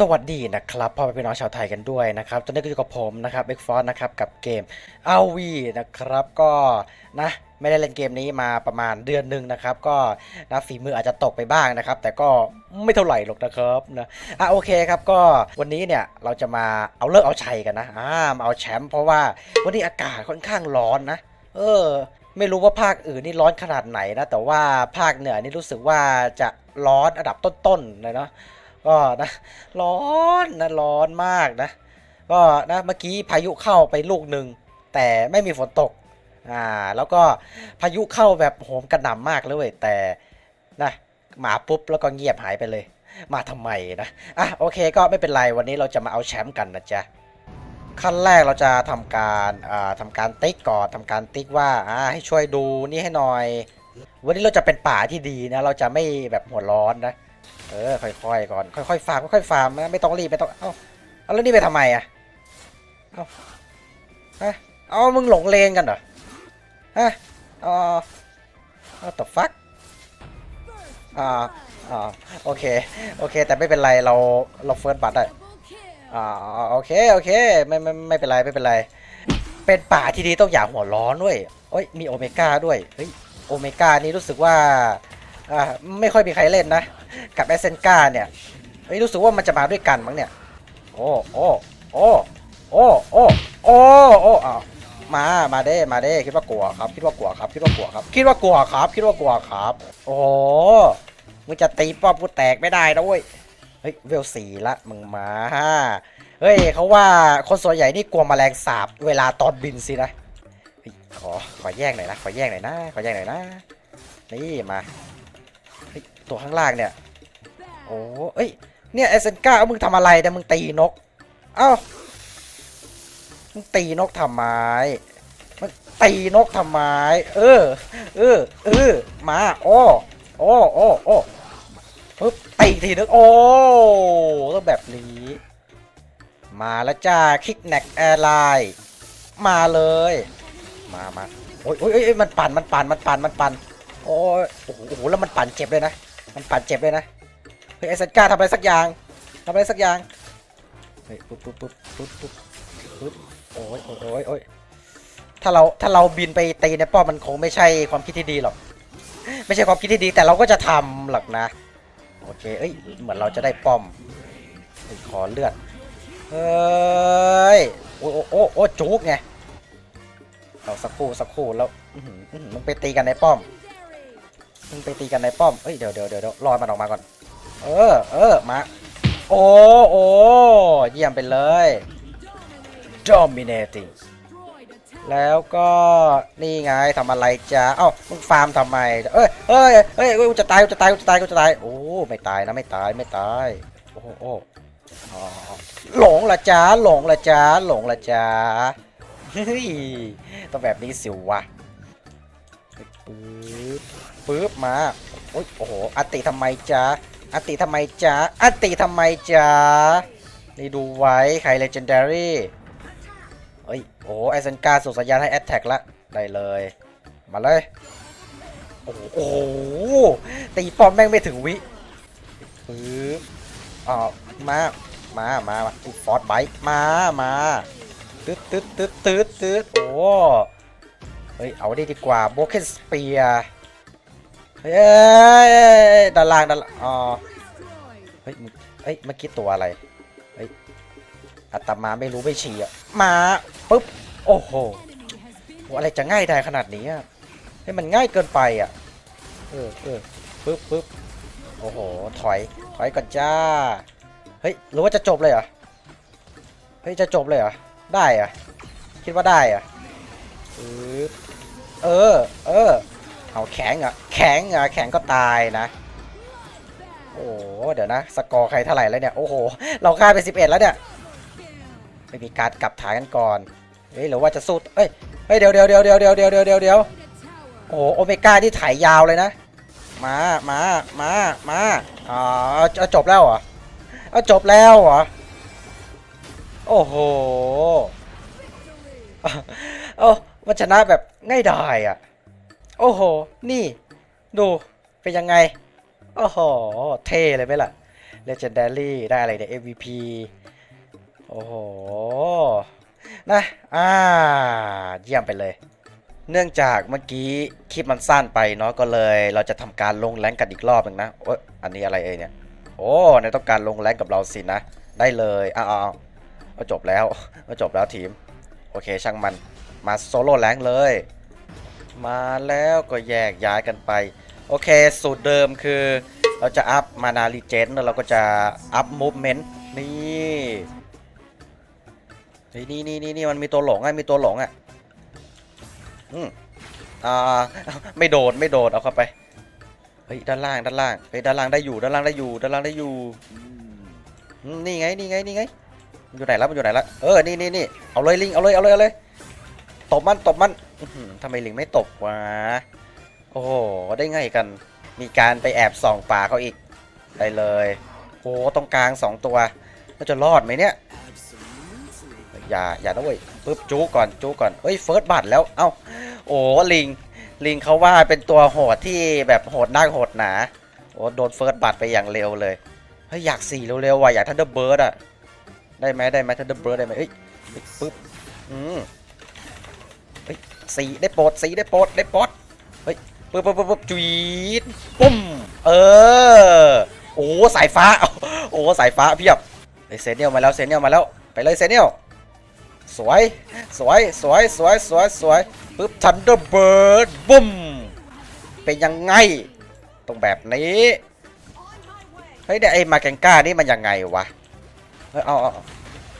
สวัสดีนะครับพ่อแม่พี่น้องชาวไทยกันด้วยนะครับตอนนี้ก็อยู่กับผมนะครับเอ็กฟอร์นะครับกับเกมเอาวีนะครับก็นะไม่ได้เล่นเกมนี้มาประมาณเดือนหนึ่งนะครับ ก็นะฝีมืออาจจะตกไปบ้างนะครับ แต่ก็ไม่เท่าไหร่หรอกนะครับนะอะโอเคครับก็วันนี้เนี่ยเราจะมาเอาเลิกเอาชัยกันนะอ่ามาเอาแชมป์เพราะว่าวันนี้อากาศค่อนข้างร้อนนะ เออ ไม่รู้ว่าภาคอื่นนี่ร้อนขนาดไหนนะแต่ว่าภาคเหนือนี่รู้สึกว่าจะร้อนอันดับต้นๆเลยเนาะ ก็นะร้อนนะร้อนมากนะ ก็นะเมื่อกี้พายุเข้าไปลูกหนึ่งแต่ไม่มีฝนตกอ่าแล้วก็พายุเข้าแบบโหมกระหน่ำมากเลย แต่นะมาปุ๊บแล้วก็เงียบหายไปเลย มาทำไมนะอะโอเคก็ไม่เป็นไรวันนี้เราจะมาเอาแชมป์กันนะจ๊ะขั้นแรกเราจะทำการอ่าทำการติ๊กก่อนทำการติ๊กว่าอ่าให้ช่วยดูนี่ให้หน่อย วันนี้เราจะเป็นป่าที่ดีนะ เราจะไม่แบบหัวร้อนนะ เออค่อยๆก่อนค่อยๆฟาร์มค่อยๆฟาร์มนะไม่ต้องรีบไม่ต้องเอ้าเอาแล้วนี่ไปทำไมอะเอ้าฮะเอามึงหลงเลนกันเหรอฮะอ๋อ what the fuck อ่าอ่าโอเคโอเค แต่ไม่เป็นไรเราเราเฟิร์สบัตได้อ่าโอเคโอเคไม่ไม่ไม่เป็นไรไม่เป็นไร เป็นป่าที่ดีต้องอย่าหัวร้อนด้วยเอ้ยมีโอเมก้าด้วยเฮ้ยโอเมก้านี่รู้สึกว่าอ่าไม่ค่อยมีใครเล่นนะ กับแอสเซนกาเนี่ยเฮ้ยรู้สึกว่ามันจะมาด้วยกันมั้งเนี่ย โอ้โอ้โอ้โอ้โอ้โอ้โอ้อ้าวมา มาเด้ มาเด้ คิดว่ากลัวครับ คิดว่ากลัวครับ คิดว่ากลัวครับ คิดว่ากลัวครับ คิดว่ากลัวครับ โอ้มึงจะตีป้อมกูแตกไม่ได้นะเว้ย เฮ้ย เวลสี่ละมึงมาเฮ้ยเขาว่าคนส่วนใหญ่นี่กลัวแมลงสาบเวลาตอนบินสินะขอ ขอแย่งหน่อยนะ ขอแย่งหน่อยนะ ขอแย่งหน่อยนะ นี่มา ตัวข้างล่างเนี่ย โอ้เอ้ย เนี่ยเอเซนก้ามึงทำอะไรแต่ยมึงตีนก เอ้า มึงตีนกทำไมมึงตีนกทำไม เออ เออ เออ มาโอ้โอ้โอ้โอ้ปึ๊บตีทีนึงโอ้ต้องแบบนี้ มาแล้วจ้าคิกแนกแอร์ไลน์มาเลย มามาโอ้ยโอ้ยโอ้ยมันปั่นมันปั่นมันปั่นมันปั่น โอ้ยโอ้โหแล้วมันปั่นเจ็บเลยนะ มันปั่นเจ็บเลยนะเฮ้ยไอซันก้าทำอะไรสักอย่างทำอะไรสักอย่างเฮ้ยปุ๊บปุ๊บปุ๊บปุ๊บปุ๊บปุ๊บโอ้ยโอ้ยโอ้ยโอ้ยถ้าเราถ้าเราบินไปตีในป้อมมันคงไม่ใช่ความคิดที่ดีหรอกไม่ใช่ความคิดที่ดีแต่เราก็จะทำหรอกนะโอเคเอ้ยเหมือนเราจะได้ป้อมขอเลือดเฮ้ยโอ้โอ้โอ้โอ้จุกไงเอาสักคู่สักคู่แล้วน้อหืออื้อหือมึงไปตีกันในป้อม มึงไปตีกันในป้อมเอ้ยเดี๋ยวเดี๋ยวเดี๋ยวเดี๋ยวรอมันออกมาก่อน เออ เออ มา โอ้โอ้เยี่ยมไปเลย dominating แล้วก็นี่ไงทำอะไรจ้าเอ้ามึงฟาร์มทำไม เอ้ยเอ้ยเอ้ยกูจะตายกูจะตายกูจะตายกูจะตาย โอ้ ไม่ตายนะไม่ตายไม่ตาย โอ้โอ้หลงละจ้าหลงละจ้าหลงละจ้าเฮ้ยต้องแบบนี้สิวะ ปึ๊บปึ๊บมาโอ้ยโอ้โหอติทำไมจ้าอติทำไมจ้าอติทำไมจ้านี่ดูไว้ใครเลเจนดารี่เอ้ยโอ้ไอเซนกาส่งสัญญาณให้แอตแทกละได้เลย มาเลย โอ้โหตีป้อมแม่งไม่ถึงวิปึ๊บอ๋อมามามามาฟอร์ดไบค์มามาตึ๊ดตึ๊ดตึ๊ดตึ๊ดตึ๊ดโอ้ ฮ้ย เอาได้ดีกว่าโบเกนสเปียเฮ้ยด้านล่างด้านล่าอ๋อเฮ้ยเฮ้ยเมื่อกี้ตัวอะไรเฮ้ยอาตมาไม่รู้ไม่ชี้อะมาปุ๊บโอ้โหอะไรจะง่ายได้ขนาดนี้อะให้มันง่ายเกินไปอะเออเออปุ๊บปุ๊บโอ้โหถอยถอยก่อนจ้าเฮ้ยหรือว่าจะจบเลยเหรอเฮ้ยจะจบเลยเหรอได้เหรอะคิดว่าได้เหรอะปึ๊บ เออ เออ เอาแข็งอะ แข็งอะ แข็งก็ตายนะ โอ้เดี๋ยวนะ สกอร์ใครเท่าไหร่แล้วเนี่ย โอ้โห เราฆ่าไป 11 แล้วเนี่ย ไม่มีการกลับฐานกันก่อน เฮ้ย หรือว่าจะสู้ เอ้ย เฮ้ย เดี๋ยวเดี๋ยวเดี๋ยวเดี๋ยวเดี๋ยวเดี๋ยวเดี๋ยวเดี๋ยวเดี๋ยวโอ้โหโอเมก้าที่ถ่ายยาวเลยนะ มา มา มา มา อ๋อเอาเอาจบแล้วเหรอเอาจบแล้วเหรอ โอ้โห โอ้มันชนะแบบง่ายดายอะ โอ้โห นี่ ดู เป็นยังไง โอ้โห เท่เลยไหมล่ะ legendary ได้อะไรเนี่ย MVP โอ้โห นะ อ่า เยี่ยมไปเลย เนื่องจากเมื่อกี้คลิปมันสั้นไปเนาะ ก็เลยเราจะทำการลงแรงกันอีกรอบหนึ่งนะโอ้อันนี้อะไรเอ่ยเนี่ย โอ้ในต้องการลงแรงกับเราสินะ ได้เลยอ้าวอ้าวเอาจบแล้วเอาจบแล้วทีม โอเคช่างมัน มาโซโล่แรงเลย มาแล้วก็แยกย้ายกันไป โอเค สูตรเดิมคือเราจะอัพมานารีเจนแล้วเราก็จะอัพมูฟเมนต์นี่เฮ้ยนี่นี่นี่นี่มันมีตัวหลงอะมีตัวหลงอะอืมอ่าไม่โดดไม่โดดเอาเข้าไปเฮ้ยด้านล่างด้านล่างเฮ้ยด้านล่างได้อยู่ด้านล่างได้อยู่ด้านล่างได้อยู่นี่ไงนี่ไงนี่ไงอยู่ไหนแล้วมันอยู่ไหนแล้วเออนี่นี่นี่เอาเลยลิงเอาเลยเอาเลยเอาเลย ตบมันตบมันทำไมลิงไม่ตบวะ โอ้โห ได้ไงกัน มีการไปแอบส่องป่าเขาอีกได้เลยโอ้ตรงกลางสองตัวเราจะรอดไหมเนี่ย อย่า อย่านะเว้ยปึ๊บจู้ก่อนจู้ก่อนเฮ้ยเฟิร์สบัตแล้ว เอ้า โอ้ลิง ลิงเขาว่าเป็นตัวโหดที่แบบโหดนักโหดหนา โอ้โดนเฟิร์สบัตไปอย่างเร็วเลย เฮ้ยอยากสี่เร็วๆว่ะอยากทันเดอร์เบิร์ดอะได้ไหมได้ไหมทันเดอร์เบิร์ดได้ไหมเฮ้ยเฮ้ยปึ๊บ อืม เฮ้ยสีได้โปรดสีได้โปรดได้โปรดปุ๊บปุ๊บปุ๊บปุ๊บจุยดปุ้มเออโอ้สายฟ้าโอ้สายฟ้าเพียบเฮ้ยเซเนียลมาแล้วเซเนียลมาแล้วไปเลยเซเนียลสวยสวยสวยสวยสวยสวยปุ๊บทันเดอร์เบิร์ดบุ้มเป็นยังไงตรงแบบนี้เฮ้ยเดี๋ยไอ้มาแกงก้านี่มันยังไงวะเฮ้ยเอาเอา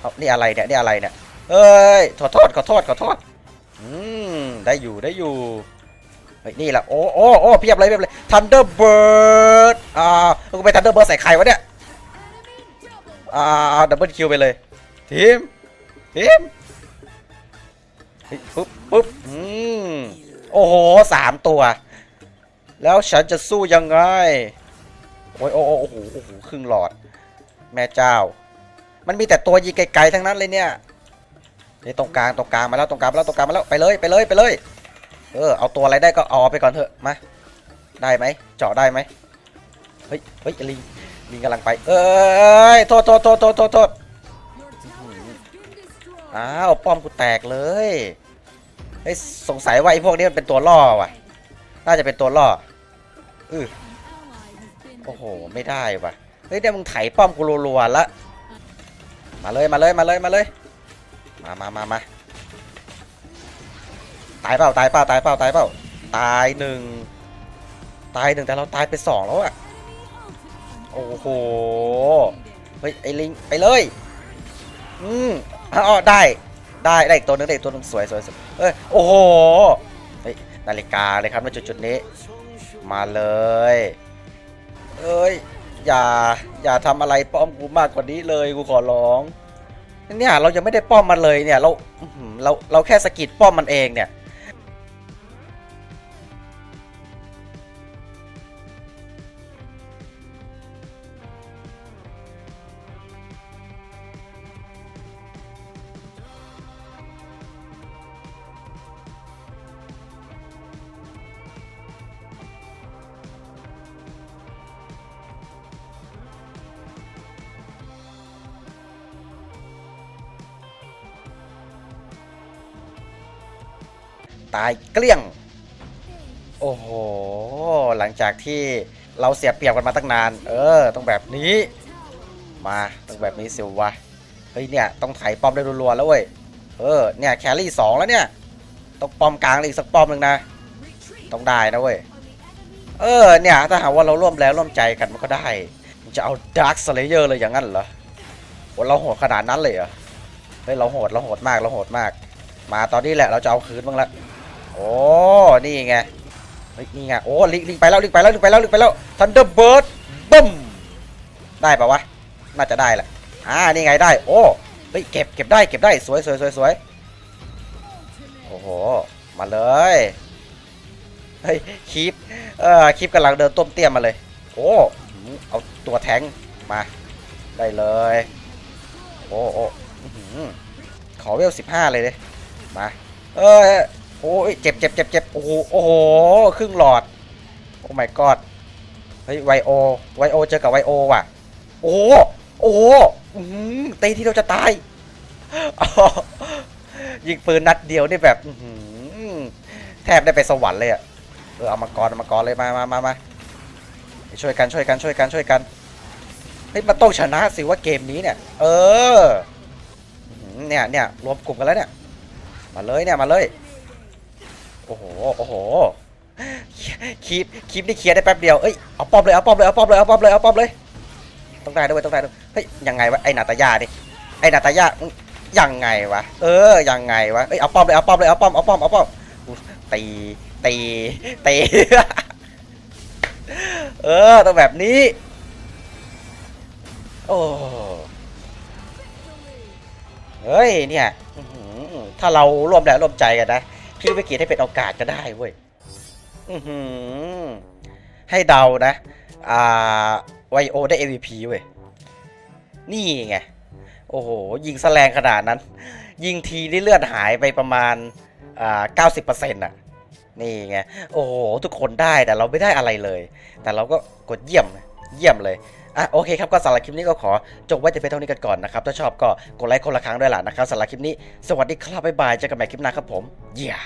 เอานี่อะไรเนี่ยนี่อะไรเนี่ยเอ้ยขอโทษขอโทษขอโทษ ได้อยู่ได้อยู่เฮ้ยนี่แหละโอ้โอ้โอ้เพียบเลยเพียบเลยทันเดอร์เบิร์ดอ่ากูไปทันเดอร์เบิร์ดใส่ใครวะเนี่ยอ่าดับเบิลคิวไปเลยทีมทีมปุ๊บปุ๊บอืมโอ้โหสามตัว แล้วฉันจะสู้ยังไงโอ้ยโอ้โอ้โอ้โหโอ้โหครึ่งหลอด แม่เจ้า มันมีแต่ตัวยิงไกลๆทั้งนั้นเลยเนี่ย นี่ตรงกลางตรงกลางมาแล้วตรงกลางมาแล้วตรงกลางมาแล้วไปเลยไปเลยไปเลย เออเอาตัวอะไรได้ก็เอาไปก่อนเถอะมาได้ไหมเจาะได้ไหมเฮ้ยเฮ้ยลิงลิงกำลังไป เอ้ยโทษโทษโทษโทษโทษโทษอ้าวป้อมกูแตกเลยเฮ้ยสงสัยว่าไอ้พวกนี้มันเป็นตัวล่อว่ะ น่าจะเป็นตัวล่ออือโอ้โหไม่ได้ว่ะเฮ้ยเดี๋ยวมึงไถป้อมกูรัวๆละมาเลยมาเลยมาเลยมาเลย มามามามาตายเปล่าตายเปล่าตายเปล่าตายเปล่าตายหนึ่งตายหนึ่งแต่เราตายไปสองแล้วอะโอ้โหเฮ้ยไอ้ลิงไปเลยอืมอ๋อได้ได้ได้อีกตัวนึงได้อีกตัวนึงสวยสวยสวยเอ้ยโอ้โหเฮ้ยนาฬิกาเลยครับณจุดจุดนี้ มาเลยเอ้ยอย่าอย่าทำอะไรป้อมกูมากกว่านี้เลยกูขอร้อง เนี่ยเรายังไม่ได้ป้อมมันเลยเนี่ยเราเราเราแค่สะกิดป้อมมันเองเนี่ย ตายเกลี้ยง โอ้โห หลังจากที่เราเสียเปรียบกันมาตั้งนาน เออ ต้องแบบนี้ มาต้องแบบนี้สิวะ เฮ้ยเนี่ยต้องไถป้อมได้รัวๆแล้วเว้ย เออเนี่ยแครี่สองแล้วเนี่ย ต้องป้อมกลางอีกสักป้อมหนึ่งนะ ต้องได้นะเว้ย เออเนี่ยถ้าหากว่าเราร่วมแล้วร่วมใจกันมันก็ได้มันจะเอาดาร์คสเลเยอร์เลยอย่างนั้นเหรอโหเราโหดขนาดนั้นเลยเหรอ เฮ้ยเราโหดเราโหดมากเราโหดมาก มาตอนนี้แหละเราจะเอาคืนบ้างละ โอ้นี่ไงนี่ไงโอ้ลิงลิงไปแล้วลิงไปแล้วลิงไปแล้วลิงไปแล้วทันเดอร์เบิร์ดบึ้มได้ปะวะน่าจะได้แหละอ่านี่ไงได้โอ้เฮ้ยเก็บเก็บได้เก็บได้สวยสวยสวยสวยโอ้โหมาเลยเฮ้ยคลิปเอ่อคลิปกำลังเดินต้มเตี้ยมมาเลย โอ้เอาตัวแทงมาได้เลยโอ้โอ้ขอเวลสิบห้าเลยเลยมาเอ้ย โอ้ยเจ็บเจ็บเจ็บเจ็บโอ้โหโอ้โหครึ่งหลอด โอ้ my god เฮ้ยไวโอไวโอเจอกับไวโอว่ะ โอ้โอ้โหอื้อหือตีที่เราจะตายยิงปืนนัดเดียวนี่แบบหือแทบได้ไปสวรรค์เลยอะเออเอามากรเอามากรเลยมามามามาช่วยกันช่วยกันช่วยกันช่วยกันเฮ้ยมันต้องชนะสิว่าเกมนี้เนี่ย เออเนี่ยเนี่ยรวมกลุ่มกันแล้วเนี่ย มาเลยเนี่ยมาเลย โอ้โห โอ้โหคีบคีบนี่เคลียร์ได้แป๊บเดียว เอ้ย เอาป้อมเลย เอาป้อมเลย เอาป้อมเลย เอาป้อมเลย เอาป้อมเลย ต้องได้ด้วยต้องได้ด้วย เฮ้ย ยังไงวะ ไอ้นาตายาดิ ไอ้นาตายายังไงวะ เออ ยังไงวะ เอ้ย เอาป้อมเลย เอาป้อมเลย เอาป้อม เอาป้อม เอาป้อม ตี ตี ตี เออ ต้องแบบนี้ โอ้เฮ้ย เนี่ย ถ้าเราร่วมแรงร่วมใจกันนะ พี่วิกฤตให้เป็นโอกาสก็ได้เว้ยให้เดานะ อ่าไวโอได้ MVP เว้ย นี่ไง โอ้โห ยิงแสลงขนาดนั้น ยิงทีนี่เลือดหายไปประมาณ อ่าเก้าสิบเปอร์เซ็นต์อะ นี่ไง โอ้โห ทุกคนได้แต่เราไม่ได้อะไรเลย แต่เราก็กดเยี่ยม เยี่ยมเลย อะโอเคครับก็สำหรับคลิปนี้ก็ขอจบไว้แต่เพียงเท่านี้กันก่อนนะครับถ้าชอบก็กดไลค์คนละครั้งด้วยล่ะนะครับสำหรับคลิปนี้สวัสดีครับบ๊ายบายเจอกันใหม่คลิปหน้าครับผมเยี่ย